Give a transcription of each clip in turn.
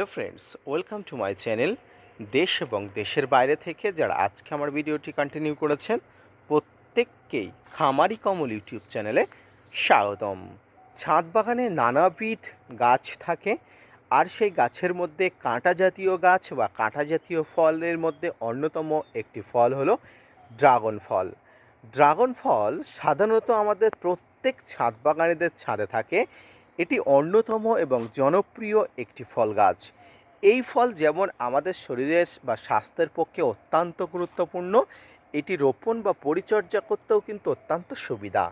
Hello friends, welcome to my channel দেশ এবং দেশের বাইরে থেকে যারা আজকে আমার ভিডিওটি কন্টিনিউ করেছেন, প্রত্যেককেই খামারি কমল ইউটিউব চ্যানেলে স্বাগতম। ছাদ বাগানে নানাবিধ গাছ থাকে, আর সেই গাছের মধ্যে কাঁটা জাতীয় গাছ বা কাঁটা জাতীয় ফলের মধ্যে অন্যতম একটি ফল হলো ড্রাগন ফল। ড্রাগন ফল সাধারণত আমাদের প্রত্যেক ছাদ বাগানেদের ছাদে থাকে এটি অন্যতম এবং জনপ্রিয় একটি ফল গাছ। এই ফল যেমন আমাদের শরীরের বা স্বাস্থ্যের পক্ষে অত্যন্ত গুরুত্বপূর্ণ, এটি রোপণ বা পরিচর্যা করতেও কিন্তু অত্যন্ত সুবিধা।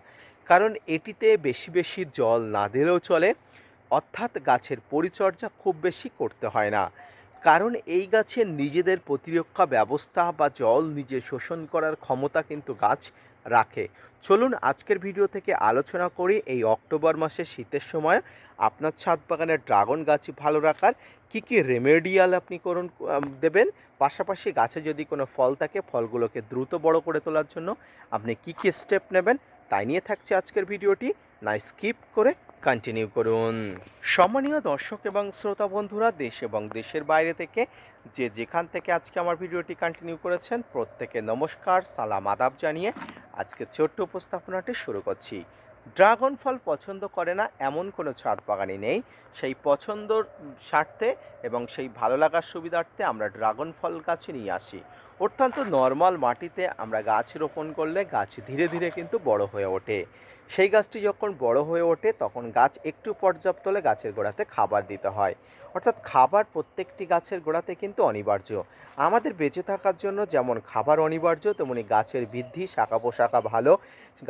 কারণ এটিতে বেশি বেশি জল না দিলেও চলে, অর্থাৎ গাছের পরিচর্যা খুব বেশি করতে হয় না। কারণ এই গাছের নিজেদের প্রতিরক্ষা ব্যবস্থা বা জল নিজে শোষণ করার ক্ষমতা কিন্তু গাছ রাখে। চলুন আজকের ভিডিও থেকে আলোচনা করি এই অক্টোবর মাসে শীতের সময় আপনার ছাদ বাগানের ড্রাগন গাছ ভালো রাখার কী কী রেমেডিয়াল আপনি করুন দেবেন। পাশাপাশি গাছে যদি কোনো ফল থাকে, ফলগুলোকে দ্রুত বড় করে তোলার জন্য আপনি কী কী স্টেপ নেবেন, তাই নিয়ে থাকছে আজকের ভিডিওটি। না স্কিপ করে কন্টিনিউ করুন। সম্মানীয় দর্শক এবং শ্রোতা বন্ধুরা, দেশ এবং দেশের বাইরে থেকে যে যেখান থেকে আজকে আমার ভিডিওটি কন্টিনিউ করেছেন, প্রত্যেকে নমস্কার, সালাম, আদাব জানিয়ে আজকে ছোট্ট উপস্থাপনাটি শুরু করছি। ড্রাগন ফল পছন্দ করে না, এমন কোনো ছাদ বাগানই নেই। সেই পছন্দর স্বার্থে এবং সেই ভালো লাগার সুবিধার্থে আমরা ড্রাগন ফল গাছে নিয়ে আসি। অত্যন্ত নর্মাল মাটিতে আমরা গাছ রোপণ করলে গাছ ধীরে ধীরে কিন্তু বড় হয়ে ওঠে। সেই গাছটি যখন বড় হয়ে ওঠে, তখন গাছ একটু পর্যাপ্ত হলে গাছের গোড়াতে খাবার দিতে হয়। অর্থাৎ খাবার প্রত্যেকটি গাছের গোড়াতে কিন্তু অনিবার্য। আমাদের বেঁচে থাকার জন্য যেমন খাবার অনিবার্য, তেমনি গাছের বৃদ্ধি, শাখা পোশাখা ভালো,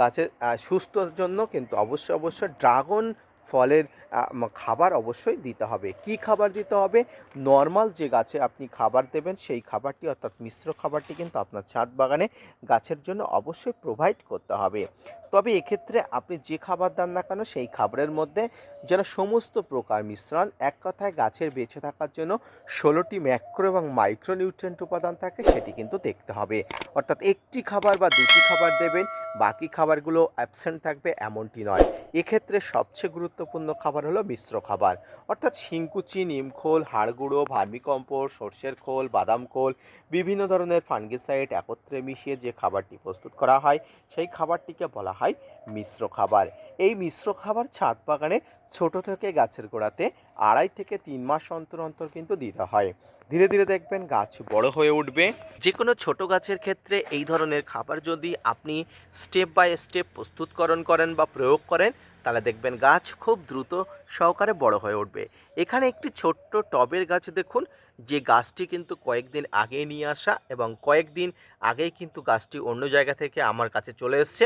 গাছের সুস্থর জন্য কিন্তু অবশ্য অবশ্যই ড্রাগন ফলের খাবার অবশ্যই দিতে হবে। কি খাবার দিতে হবে? নর্মাল যে গাছে আপনি খাবার দেবেন, সেই খাবারটি, অর্থাৎ মিশ্র খাবারটি কিন্তু আপনার ছাদ বাগানে গাছের জন্য অবশ্যই প্রোভাইড করতে হবে। তবে এক্ষেত্রে আপনি যে খাবার দেন না কেন, সেই খাবারের মধ্যে যেন সমস্ত প্রকার মিশ্রণ এক কথায় গাছের বেঁচে থাকার জন্য ষোলোটি ম্যাক্রো এবং মাইক্রো নিউট্রিয়েন্ট উপাদান থাকে, সেটি কিন্তু দেখতে হবে। অর্থাৎ একটি খাবার বা দুটি খাবার দেবেন, বাকি খাবারগুলো অ্যাবসেন্ট থাকবে এমনটি নয়। এক্ষেত্রে সবচেয়ে গুরুত্বপূর্ণ খাবার হলো মিশ্র খাবার। অর্থাৎ শিংকুচি নিমখোল হাড়গুঁড়ো ভার্মিকম্পোস্ট সর্ষের খোল, বাদাম খোল, বিভিন্ন ধরনের ফাঙ্গিসাইড একত্রে মিশিয়ে যে খাবারটি প্রস্তুত করা হয়, সেই খাবারটিকে বলা হয় মিশ্র খাবার। এই মিশ্র খাবার ছাদ বাগানে ছোট থেকে গাছের গোড়াতে আড়াই থেকে তিন মাস অন্তর অন্তর কিন্তু দিতে হয়। ধীরে ধীরে দেখবেন গাছ বড় হয়ে উঠবে। যে কোনো ছোট গাছের ক্ষেত্রে এই ধরনের খাবার যদি আপনি স্টেপ বাই স্টেপ প্রস্তুতকরণ করেন বা প্রয়োগ করেন, তাহলে দেখবেন গাছ খুব দ্রুত সহকারে বড় হয়ে উঠবে। এখানে একটি ছোট্ট টবের গাছ দেখুন। যে গাছটি কিন্তু কয়েকদিন আগে নিয়ে আসা এবং কয়েকদিন আগেই কিন্তু গাছটি অন্য জায়গা থেকে আমার কাছে চলে এসছে,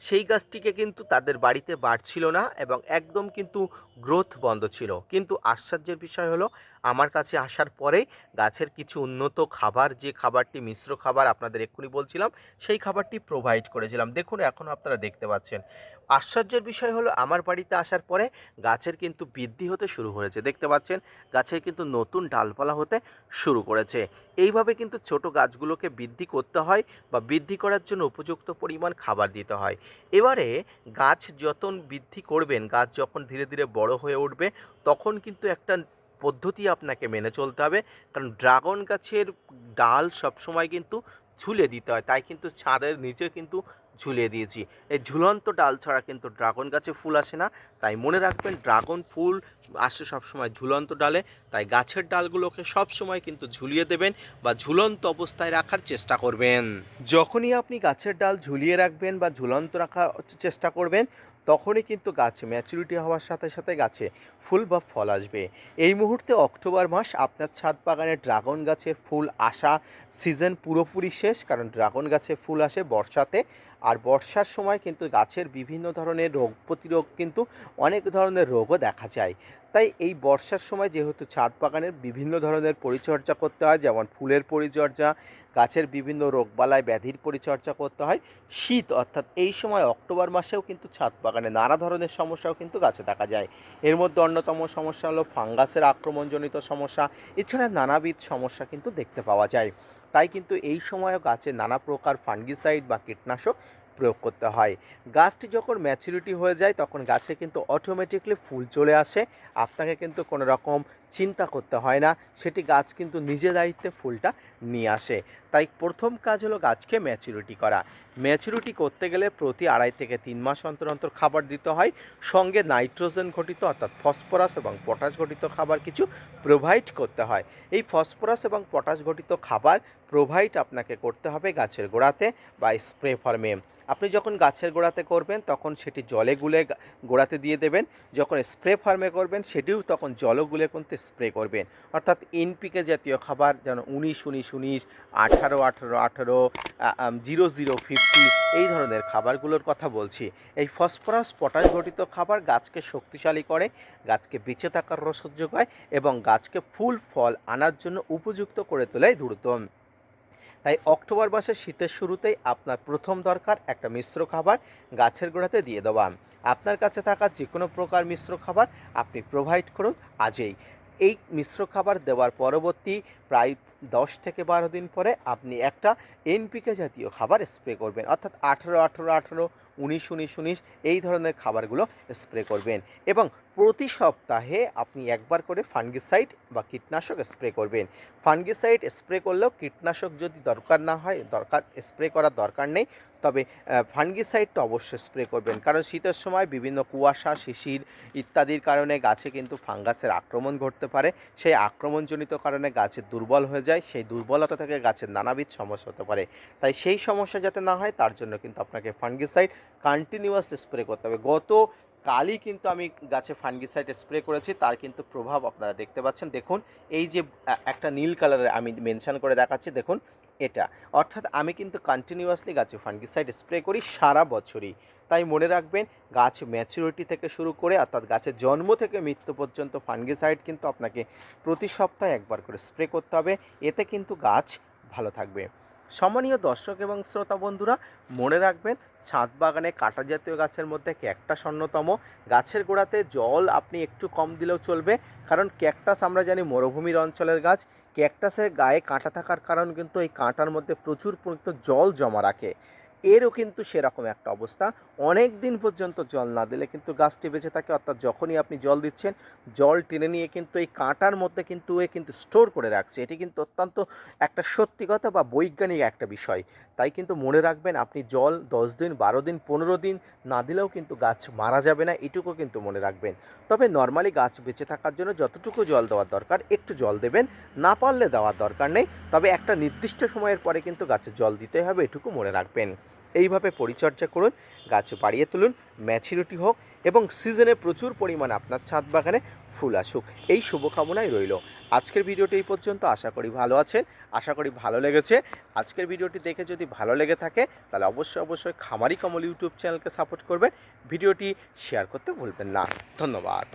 সেই গাছটিকে কিন্তু তাদের বাড়িতে বাড়ছিল না এবং একদম কিন্তু গ্রোথ বন্ধ ছিল। কিন্তু আশ্চর্যের বিষয় হলো, আমার কাছে আসার পরে গাছের কিছু উন্নত খাবার, যে খাবারটি মিশ্র খাবার আপনাদের এক্ষুনি বলছিলাম, সেই খাবারটি প্রোভাইড করেছিলাম। দেখুন, এখনও আপনারা দেখতে পাচ্ছেন। আশ্চর্যের বিষয় হলো, আমার বাড়িতে আসার পরে গাছের কিন্তু বৃদ্ধি হতে শুরু হয়েছে। দেখতে পাচ্ছেন, গাছের কিন্তু নতুন ডালপালা হতে শুরু করেছে। এইভাবে কিন্তু ছোট গাছগুলোকে বৃদ্ধি করতে হয় বা বৃদ্ধি করার জন্য উপযুক্ত পরিমাণ খাবার দিতে হয়। এবারে গাছ যখন বৃদ্ধি করবেন, গাছ যখন ধীরে ধীরে বড় হয়ে উঠবে, তখন কিন্তু একটা পদ্ধতি আপনাকে মেনে চলতে হবে। কারণ ড্রাগন গাছের ডাল সবসময় কিন্তু ঝুলে দিতে হয়। তাই কিন্তু ছাদের নিচে কিন্তু ঝুলিয়ে দিয়েছি। এই ঝুলন্ত ডাল ছাড়া কিন্তু ড্রাগন গাছে ফুল আসে না। তাই মনে রাখবেন, ড্রাগন ফুল আসে সবসময় ঝুলন্ত ডালে। তাই গাছের ডালগুলোকে সবসময় কিন্তু ঝুলিয়ে দেবেন বা ঝুলন্ত অবস্থায় রাখার চেষ্টা করবেন। যখনই আপনি গাছের ডাল ঝুলিয়ে রাখবেন বা ঝুলন্ত রাখার চেষ্টা করবেন তখনই কিন্তু গাছ ম্যাচুরিটি হওয়ার সাথে সাথে গাছে ফুল বা ফল আসবে। এই মুহূর্তে অক্টোবর মাস, আপনার ছাদ বাগানে ড্রাগন গাছের ফুল আসা সিজন পুরোপুরি শেষ, কারণ ড্রাগন গাছে ফুল আসে বর্ষাতে। আর বর্ষার সময় কিন্তু গাছের বিভিন্ন ধরনের রোগ প্রতিরোধ কিন্তু অনেক ধরনের রোগও দেখা যায়। তাই এই বর্ষার সময় যেহেতু ছাদ বাগানের বিভিন্ন ধরনের পরিচর্যা করতে হয়, যেমন ফুলের পরিচর্যা গাছের বিভিন্ন রোগবালায় ব্যাধির পরিচর্যা করতে হয়। শীত অর্থাৎ এই সময় অক্টোবর মাসেও কিন্তু ছাদ বাগানে নানা ধরনের সমস্যাও কিন্তু গাছে দেখা যায়। এর মধ্যে অন্যতম সমস্যা হলো ফাঙ্গাসের আক্রমণজনিত সমস্যা, এছাড়া নানাবিধ সমস্যা কিন্তু দেখতে পাওয়া যায়। তাই কিন্তু এই সময়ও গাছে নানা প্রকার ফাঙ্গিসাইড বা কীটনাশক প্রয়োগ করতে হয়। গাছটি যখন ম্যাচুরিটি হয়ে যায়, তখন গাছে কিন্তু অটোমেটিকলি ফুল চলে আসে। আপনাকে কিন্তু কোনো রকম চিন্তা করতে হয় না। সেটি গাছ কিন্তু নিজে দায়িত্বে ফুলটা নিয়ে আসে। তাই প্রথম কাজ হলো গাছকে ম্যাচুরিটি করা। ম্যাচুরিটি করতে গেলে প্রতি আড়াই থেকে তিন মাস অন্তর অন্তর খাবার দিতে হয়। সঙ্গে নাইট্রোজেন ঘটিত, অর্থাৎ ফসফরাস এবং পটাশ ঘটিত খাবার কিছু প্রোভাইড করতে হয়। এই ফসফরাস এবং পটাশ ঘটিত খাবার প্রোভাইড আপনাকে করতে হবে গাছের গোড়াতে বা স্প্রে ফর্মে আপনি যখন গাছের গোড়াতে করবেন, তখন সেটি জলে গুলে গোড়াতে দিয়ে দেবেন। যখন স্প্রে ফার্মে করবেন, সেটিও তখন জল গুলে কিন্তু স্প্রে করবেন। অর্থাৎ এনপিকে জাতীয় খাবার, যেন উনিশ উনিশ উনিশ, আঠারো আঠারো আঠারো জিরো জিরো, ফিফটি, এই ধরনের খাবারগুলোর কথা বলছি। এই ফসফরাস পটাশ ঘটিত খাবার গাছকে শক্তিশালী করে, গাছকে বেঁচে থাকার রস যোগায় এবং গাছকে ফুল, ফল আনার জন্য উপযুক্ত করে তোলে দ্রুত। তাই অক্টোবর মাসের শীতের শুরুতেই আপনার প্রথম দরকার একটা মিশ্র খাবার গাছের গোড়াতে দিয়ে দেওয়া। আপনার কাছে থাকা যে কোনো প্রকার মিশ্র খাবার আপনি প্রোভাইড করুন আজই। এই মিশ্র খাবার দেওয়ার পরবর্তী প্রায় দশ থেকে বারো দিন পরে আপনি একটা এনপিকে জাতীয় খাবার স্প্রে করবেন। অর্থাৎ আঠেরো আঠেরো আঠেরো, উনিশ উনিশ উনিশ, এই ধরনের খাবারগুলো স্প্রে করবেন। এবং প্রতি সপ্তাহে আপনি একবার করে ফানগিসাইড বা কীটনাশক স্প্রে করবেন। ফানগিসাইড স্প্রে করলেও কীটনাশক যদি দরকার না হয়, দরকার, স্প্রে করার দরকার নেই তবে ফানগিসাইডটা অবশ্যই স্প্রে করবেন। কারণ শীতের সময় বিভিন্ন কুয়াশা, শিশির ইত্যাদির কারণে গাছে কিন্তু ফাঙ্গাসের আক্রমণ ঘটতে পারে। সেই আক্রমণজনিত কারণে গাছে দুর্বল হয়ে যায়। সেই দুর্বলতা থেকে গাছের নানাবিধ সমস্যা হতে পারে। তাই সেই সমস্যা যাতে না হয়, তার জন্য কিন্তু আপনাকে ফাঙ্গিসাইড কন্টিনিউয়াসলি স্প্রে করতে হবে। গত কালই কিন্তু আমি গাছে ফাঙ্গিসাইড স্প্রে করেছি, তার কিন্তু প্রভাব আপনারা দেখতে পাচ্ছেন। দেখুন, এই যে একটা নীল কালারের আমি মেনশান করে দেখাচ্ছি, দেখুন, এটা। অর্থাৎ আমি কিন্তু কন্টিনিউয়াসলি গাছে ফাঙ্গিসাইড স্প্রে করি সারা বছরই। তাই মনে রাখবেন, গাছ ম্যাচুরিটি থেকে শুরু করে, অর্থাৎ গাছের জন্ম থেকে মৃত্যু পর্যন্ত ফাঙ্গিসাইড কিন্তু আপনাকে প্রতি সপ্তাহে একবার করে স্প্রে করতে হবে। এতে কিন্তু গাছ ভালো থাকবে। সম্মানীয় দর্শক এবং শ্রোতা বন্ধুরা, মনে রাখবেন ছাদ বাগানে কাটা জাতীয় গাছের মধ্যে ক্যাকটাস অন্যতম। গাছের গোড়াতে জল আপনি একটু কম দিলেও চলবে, কারণ ক্যাকটাস আমরা জানি মরুভূমির অঞ্চলের গাছ। ক্যাকটাসের গায়ে কাঁটা থাকার কারণ কিন্তু এই কাঁটার মধ্যে প্রচুর পরিমাণ জল জমা রাখে। এরও কিন্তু সেরকম একটা অবস্থা। অনেক দিন পর্যন্ত জল না দিলে কিন্তু গাছটি বেঁচে থাকে, অর্থাৎ যখনই আপনি জল দিচ্ছেন, জল টেনে নিয়ে কিন্তু এই কাঁটার মধ্যে কিন্তু এ কিন্তু স্টোর করে রাখছে। এটি কিন্তু অত্যন্ত একটা সত্যি কথা বা বৈজ্ঞানিক একটা বিষয়। তাই কিন্তু মনে রাখবেন, আপনি জল দশ দিন, বারো দিন, পনেরো দিন না দিলেও কিন্তু গাছ মারা যাবে না, এটুকু কিন্তু মনে রাখবেন। তবে নর্মালি গাছ বেঁচে থাকার জন্য যতটুকু জল দেওয়ার দরকার, একটু জল দেবেন। না পারলে দেওয়ার দরকার নেই। তবে একটা নির্দিষ্ট সময়ের পরে কিন্তু গাছে জল দিতে হবে, এটুকু মনে রাখবেন। এইভাবে পরিচর্যা করুন, গাছ বাড়িয়ে তুলুন ম্যাচুরিটি হোক এবং সিজনে প্রচুর পরিমাণ আপনার ছাদ বাগানে ফুল আসুক। এই শুভকামনাই রইল। আজকের ভিডিওটি এই পর্যন্ত। আশা করি ভালো আছেন, আশা করি ভালো লেগেছে। আজকের ভিডিওটি দেখে যদি ভালো লেগে থাকে, তাহলে অবশ্যই অবশ্যই খামারি কমল ইউটিউব চ্যানেলকে সাপোর্ট করবেন। ভিডিওটি শেয়ার করতে ভুলবেন না। ধন্যবাদ।